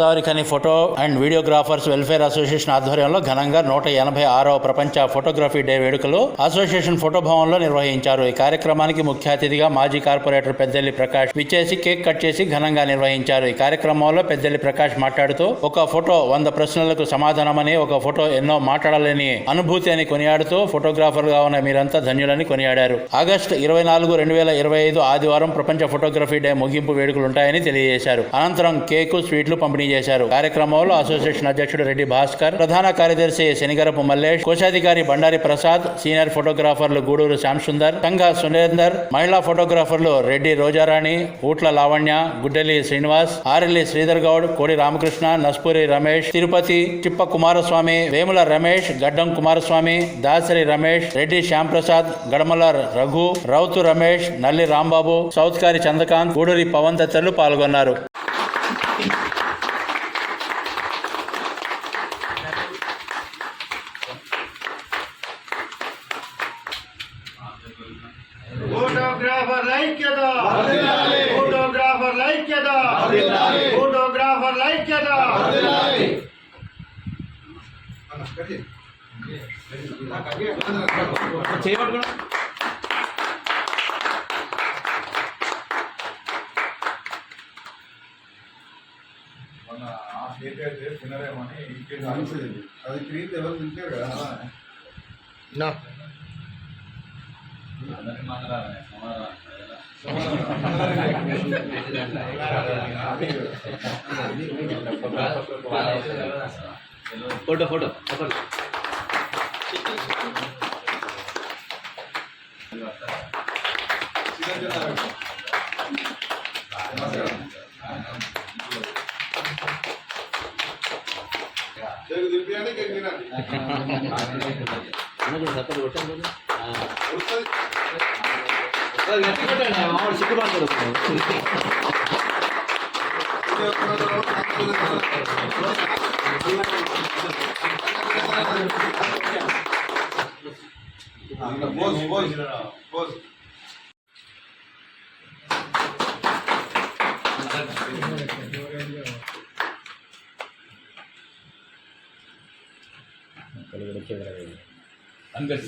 గోదావరి కని photo and videographers welfare association ఆధ్వర్యంలో ఘనంగా నూట ఎనభై ఆరవ ప్రపంచ ఫోటోగ్రఫీ డే వేడుకలు అసోసియేషన్ ఫోటో భవన్లో నిర్వహించారు. ఈ కార్యక్రమానికి ముఖ్య అతిథిగా మాజీ కార్పొరేటర్ పెద్దెల్లి ప్రకాష్ విచ్చేసి కేక్ కట్ చేసి ఘనంగా నిర్వహించారు. ఈ కార్యక్రమంలో పెద్దెల్లి ప్రకాష్ మాట్లాడుతూ ఒక ఫోటో వంద ప్రశ్నలకు సమాధానమని ఒక ఫోటో ఎన్నో మాట్లాడలేని అనుభూతి అని కొనియాడుతూ ఫోటోగ్రాఫర్గా ఉన్న మీరంతా ధన్యులని కొనియాడారు. ఆగస్టు ఇరవై నాలుగు రెండు వేల ఇరవై ఐదు ఆదివారం ప్రపంచ ఫోటోగ్రఫీ డే ముగింపు వేడుకలు ఉంటాయని తెలియజేశారు. అనంతరం కేకు స్వీట్లు పంపిణీ చేశారు కార్యక్రమంలో అసోసియేషన్ అధ్యక్షుడు రెడ్డి భాస్కర్ ప్రధాన కార్యదర్శి శనిగరపు మల్లేష్ కోశాధికారి బండారి ప్రసాద్ సీనియర్ ఫోటోగ్రాఫర్లు గూడూరు శ్యాంసుందర్ సంఘ సురేందర్ మహిళా ఫోటోగ్రాఫర్లు రెడ్డి రోజారాణి ఊట్ల లావణ్య గుడ్డలి శ్రీనివాస్ ఆరెల్లి శ్రీధర్ గౌడ్ కోడి రామకృష్ణ నస్పూరి రమేష్ తిరుపతి చిప్ప కుమారస్వామి వేముల రమేష్ గడ్డం కుమారస్వామి దాసరి రమేష్ రెడ్డి శ్యాంప్రసాద్ గడమల రఘు రౌతు రమేష్ నల్లి రాంబాబు సౌత్కారి చంద్రకాంత్ గూడూరి పవన్ తదితరులు పాల్గొన్నారు. ఫోటోగ్రాఫర్ ఐక్యత ఫోటోగ్రాఫర్ ఐక్యత ఫోటోగ్రాఫర్ ఐక్యత మొన్న ఆ కేక్ అయితే తినరేమని. అది క్రీమ్ ఎవరు తింటారు కదా? ఫోటో ఫోటో కేక్ తినిపియండి, కేక్ తినండి. వస్తుంది. ఇది ఒక్క రోజు ఇంకా పోజ్,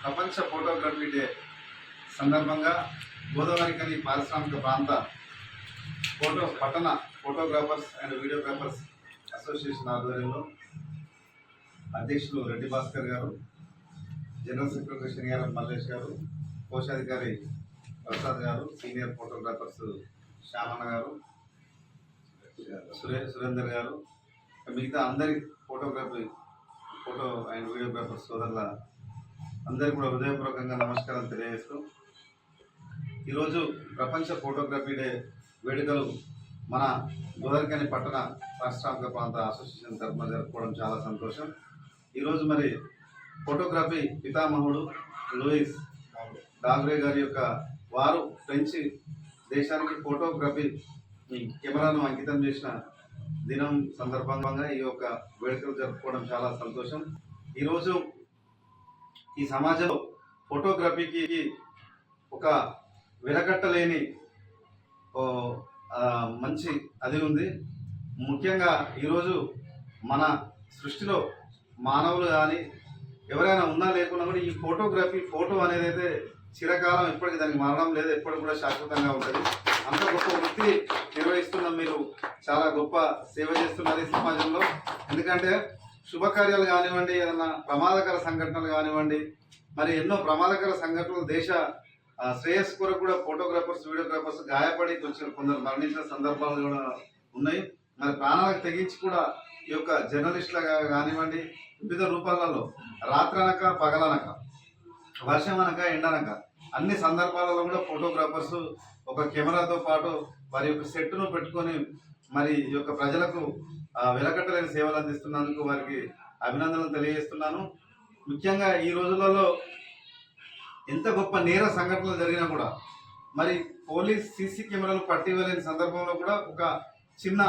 ప్రపంచ ఫోటోగ్రఫీ డే సందర్భంగా గోదావరికని పారిశ్రామిక ప్రాంత ఫోటో పట్టణ ఫోటోగ్రాఫర్స్ అండ్ వీడియోగ్రాఫర్స్ అసోసియేషన్ ఆధ్వర్యంలో అధ్యక్షులు రెడ్డి భాస్కర్ గారు జనరల్ సెక్రటరీ శనిగారం మల్లేష్ గారు కోశాధికారి ప్రసాద్ గారు సీనియర్ ఫోటోగ్రాఫర్స్ శ్యామన్న గారు సురే సురేందర్ గారు మిగతా అందరి ఫోటోగ్రఫీ ఫోటో అండ్ వీడియోగ్రాఫర్స్ సోదరుల అందరికీ కూడా హృదయపూర్వకంగా నమస్కారం తెలియజేస్తూ ఈరోజు ప్రపంచ ఫోటోగ్రఫీ డే వేడుకలు మన గోదర్కని పట్టణ పారిశ్రామిక ప్రాంత అసోసియేషన్ తరఫున జరుపుకోవడం చాలా సంతోషం. ఈరోజు మరి ఫోటోగ్రఫీ పితామహుడు లూయిస్ డాగ్రే గారి యొక్క వారు ఫ్రెంచ్ దేశానికి ఫోటోగ్రఫీ కెమెరాను అంకితం చేసిన దినం సందర్భంగా ఈ యొక్క వేడుకలు జరుపుకోవడం చాలా సంతోషం. ఈరోజు ఈ సమాజంలో ఫోటోగ్రఫీకి ఒక వెలకట్టలేని ఓ, మంచి అది ఉంది. ముఖ్యంగా ఈరోజు మన సృష్టిలో మానవులు కానీ ఎవరైనా ఉన్నా లేకున్నా కూడా ఈ ఫోటోగ్రఫీ ఫోటో అనేది అయితే చిరకాలం ఎప్పటికీ దానికి మరణం లేదు ఎప్పటికి కూడా శాశ్వతంగా ఉంటుంది. అంత గొప్ప వృత్తి నిర్వహిస్తున్న మీరు చాలా గొప్ప సేవ చేస్తున్నారు ఈ సమాజంలో. ఎందుకంటే శుభకార్యాలు కానివ్వండి ఏదైనా ప్రమాదకర సంఘటనలు కానివ్వండి మరి ఎన్నో ప్రమాదకర సంఘటనలు దేశ శ్రేయస్ కొరకు కూడా ఫోటోగ్రాఫర్స్ వీడియోగ్రాఫర్స్ గాయపడి కొంచెం కొందరు మరణించిన సందర్భాలు కూడా ఉన్నాయి. మరి ప్రాణాలకు తెగించి కూడా ఈ యొక్క జర్నలిస్టులుగా కానివ్వండి వివిధ రూపాలలో రాత్రనక పగలనక వర్షం అనక ఎండనక అన్ని సందర్భాలలో కూడా ఫోటోగ్రాఫర్స్ ఒక కెమెరాతో పాటు వారి యొక్క సెట్ను పెట్టుకొని మరి ఈ యొక్క ప్రజలకు వెలకట్టలేని సేవలు అందిస్తున్నందుకు వారికి అభినందనలు తెలియజేస్తున్నాను. ముఖ్యంగా ఈ రోజులలో ఎంత గొప్ప నేర సంఘటనలు జరిగినా కూడా మరి పోలీస్ సీసీ కెమెరాలు పట్టివ్వలేని సందర్భంలో కూడా ఒక చిన్న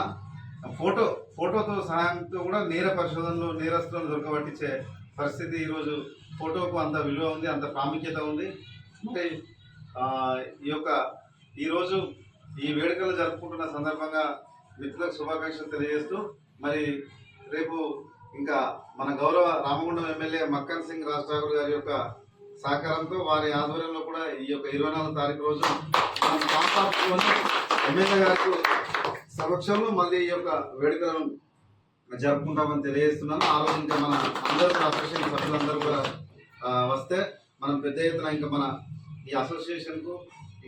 ఫోటో ఫోటోతో సహాయంతో కూడా నేర పరిశోధనలు నేరస్తులను దొరకబట్టించే పరిస్థితి ఈరోజు ఫోటోకు అంత విలువ ఉంది అంత ప్రాముఖ్యత ఉంది. అంటే ఈ యొక్క ఈరోజు ఈ వేడుకలు జరుపుకుంటున్న సందర్భంగా మిత్రులకు శుభాకాంక్షలు తెలియజేస్తూ మరి రేపు ఇంకా మన గౌరవ రామగుండం ఎమ్మెల్యే మక్కన్ సింగ్ రాజ్ ఠాకూర్ గారి యొక్క సహకారంతో వారి ఆధ్వర్యంలో కూడా ఈ యొక్క ఇరవై నాలుగు తారీఖు రోజు మనం ఎమ్మెల్యే గారికి సమక్షంలో మళ్ళీ ఈ యొక్క వేడుకలను జరుపుకుంటామని తెలియజేస్తున్నాను. ఆ రోజు ఇంకా మన అందరూ అసోసియేషన్ సభ్యులందరూ కూడా వస్తే మనం పెద్ద ఎత్తున ఇంకా మన ఈ అసోసియేషన్కు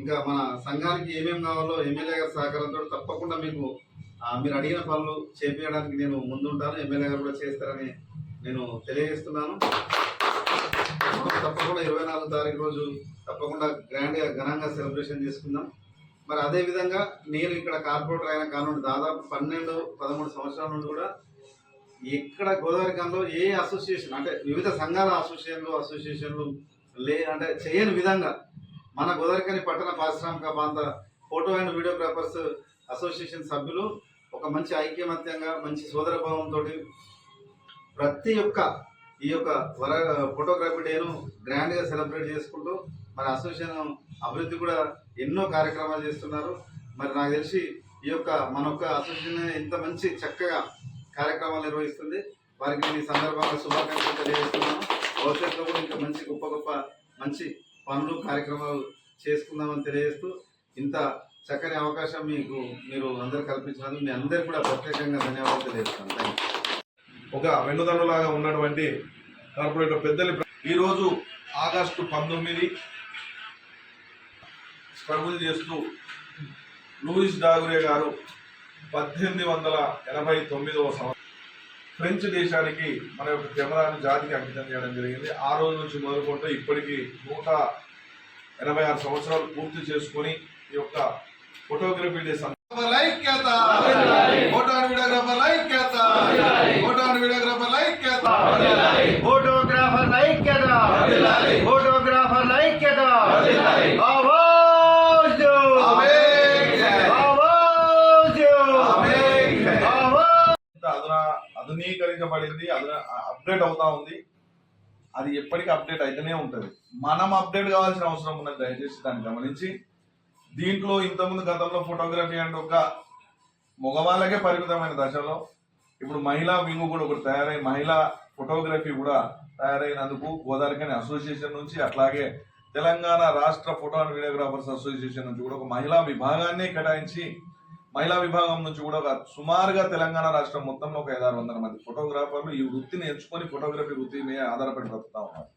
ఇంకా మన సంఘానికి ఏమేమి కావాలో ఎమ్మెల్యే గారి సహకారంతో తప్పకుండా మీకు మీరు అడిగిన పనులు చేపించడానికి నేను ముందుంటాను. ఎమ్మెల్యే గారు కూడా చేస్తారని నేను తెలియజేస్తున్నాను. తప్పకుండా ఇరవై నాలుగు తారీఖు రోజు తప్పకుండా గ్రాండ్గా ఘనంగా సెలబ్రేషన్ చేసుకుందాం. మరి అదేవిధంగా నేను ఇక్కడ కార్పొరేటర్ అయిన కానుండి దాదాపు పన్నెండు పదమూడు సంవత్సరాల నుండి కూడా ఇక్కడ గోదావరి ఏ అసోసియేషన్ అంటే వివిధ సంఘాల అసోసియేషన్లు అసోసియేషన్లు లే అంటే చేయని విధంగా మన గోదావరికని పట్టణ పారిశ్రామిక ప్రాంత ఫోటో అండ్ వీడియోగ్రాఫర్స్ అసోసియేషన్ సభ్యులు ఒక మంచి ఐక్యమత్యంగా మంచి సోదరభావంతో ప్రతి ఒక్క ఈ యొక్క వర ఫోటోగ్రఫీ డేను గ్రాండ్గా సెలబ్రేట్ చేసుకుంటూ మరి అసోసియేషన్ అభివృద్ధి కూడా ఎన్నో కార్యక్రమాలు చేస్తున్నారు. మరి నాకు తెలిసి ఈ యొక్క మన యొక్క అసోసియేషన్ ఇంత మంచి చక్కగా కార్యక్రమాలు నిర్వహిస్తుంది. వారికి నేను ఈ సందర్భంగా శుభాకాంక్షలు తెలియజేస్తున్నాను. భవిష్యత్తులో కూడా ఇంకా మంచి గొప్ప గొప్ప మంచి పనులు కార్యక్రమాలు చేసుకుందామని తెలియజేస్తూ ఇంత చక్కని అవకాశం మీకు మీరు అందరు కల్పించినందుకు మీ అందరికీ కూడా ప్రత్యేకంగా ధన్యవాదాలు తెలియజేస్తాను థ్యాంక్ ఒక వెన్నుదన్నులాగా ఉన్నటువంటి కార్పొరేటర్ పెద్దలు ఈరోజు ఆగస్టు పంతొమ్మిది స్ట్రగుల్ చేస్తూ లూయిస్ డాగురే గారు పద్దెనిమిది వందల ఎనభై తొమ్మిదవ సంవత్సరం. ఫ్రెంచ్ దేశానికి మన యొక్క కెమెరాను జాతికి అంకితం చేయడం జరిగింది. ఆ రోజు నుంచి మొదలుకుంటూ ఇప్పటికీ నూట ఎనభై ఆరు సంవత్సరాలు పూర్తి చేసుకొని ఈ యొక్క ఫోటోగ్రఫీ డే సం- ఐక్యత ఫోటో అండ్ వీడియోగ్రాఫర్ ఐక్యత ఫోటో అండ్ వీడియోగ్రాఫర్ ఐక్యత ఫోటోగ్రాఫర్ ఐక్యత ఫోటోగ్రాఫర్ ఐక్యత ఆవాజ్ ఆవాజ్ ఆవాజ్ ఇంత అధునా ఆధునీకరించబడింది అప్డేట్ అవుతా ఉంది. అది ఎప్పటికీ అప్డేట్ అయితేనే ఉంటుంది. మనం అప్డేట్ కావాల్సిన అవసరం ఉన్నది దయచేసి దాన్ని గమనించి. దీంట్లో ఇంతకుముందు గతంలో ఫోటోగ్రఫీ అంటే ఒక మగవాళ్ళకే పరిమితమైన దశలో ఇప్పుడు మహిళా వింగు కూడా ఒకటి తయారై మహిళా ఫోటోగ్రఫీ కూడా తయారైనందుకు గోదావరికని అసోసియేషన్ నుంచి అట్లాగే తెలంగాణ రాష్ట్ర ఫోటో అండ్ వీడియోగ్రాఫర్స్ అసోసియేషన్ నుంచి కూడా ఒక మహిళా విభాగాన్ని కేటాయించి మహిళా విభాగం నుంచి కూడా ఒక సుమారుగా తెలంగాణ రాష్ట్రం మొత్తంలో ఒక ఐదారు వందల మంది ఫోటోగ్రాఫర్లు ఈ వృత్తిని ఎంచుకొని ఫోటోగ్రఫీ వృత్తి మీద ఆధారపడి బ్రతుకుతా ఉన్నారు.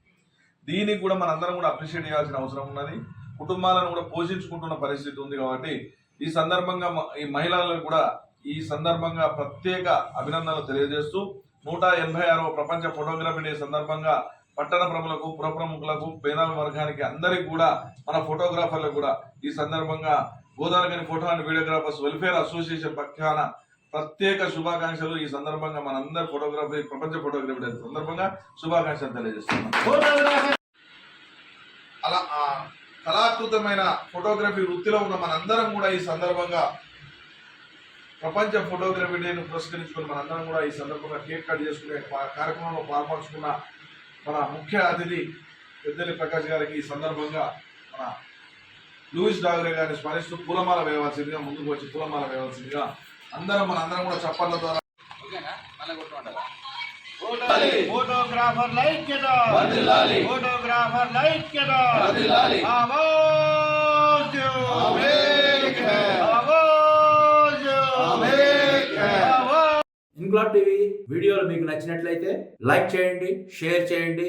దీనికి కూడా మనందరం కూడా అప్రిషియేట్ చేయాల్సిన అవసరం ఉన్నది. కుటుంబాలను కూడా పోషించుకుంటున్న పరిస్థితి ఉంది కాబట్టి ఈ సందర్భంగా ఈ మహిళలకు కూడా ఈ సందర్భంగా ప్రత్యేక అభినందనలు తెలియజేస్తూ నూట ఎనభై ఆరవ ప్రపంచ ఫోటోగ్రఫీ డే సందర్భంగా పట్టణ ప్రములకు పుర ప్రముఖులకు వర్గానికి అందరికి కూడా మన ఫోటోగ్రాఫర్లకు కూడా ఈ సందర్భంగా Godavari photo and videographers welfare association పక్షాన ప్రత్యేక శుభాకాంక్షలు. ఈ సందర్భంగా మనందరి ఫోటోగ్రఫీ ప్రపంచ ఫోటోగ్రఫీ సందర్భంగా శుభాకాంక్షలు తెలియజేస్తున్నాం. అలా కళాకృతమైన ఫోటోగ్రఫీ వృత్తిలో ఉన్న మనందరం కూడా ఈ సందర్భంగా ప్రపంచ ఫోటోగ్రఫీ డేను పురస్కరించుకుని మనందరం కూడా ఈ సందర్భంగా కేక్ కట్ చేసుకునే కార్యక్రమంలో పాల్పంచుకున్న మన ముఖ్య అతిథి పెద్దలి ప్రకాష్ గారికి ఈ సందర్భంగా మన లూయిస్ డాగరే గారిని స్మరిస్తూ పూలమాల వేయవలసిందిగా ముందుకు వచ్చి పూలమాల వేయవలసిందిగా అందరం మన అందరం కూడా చప్పట్ల ద్వారా ఫోటోగ్రాఫర్ ఐక్యత ఫోటోగ్రాఫర్ ఆవాజ్ ఇంక్లాబ్ టీవీ వీడియోలు మీకు నచ్చినట్లయితే లైక్ చేయండి షేర్ చేయండి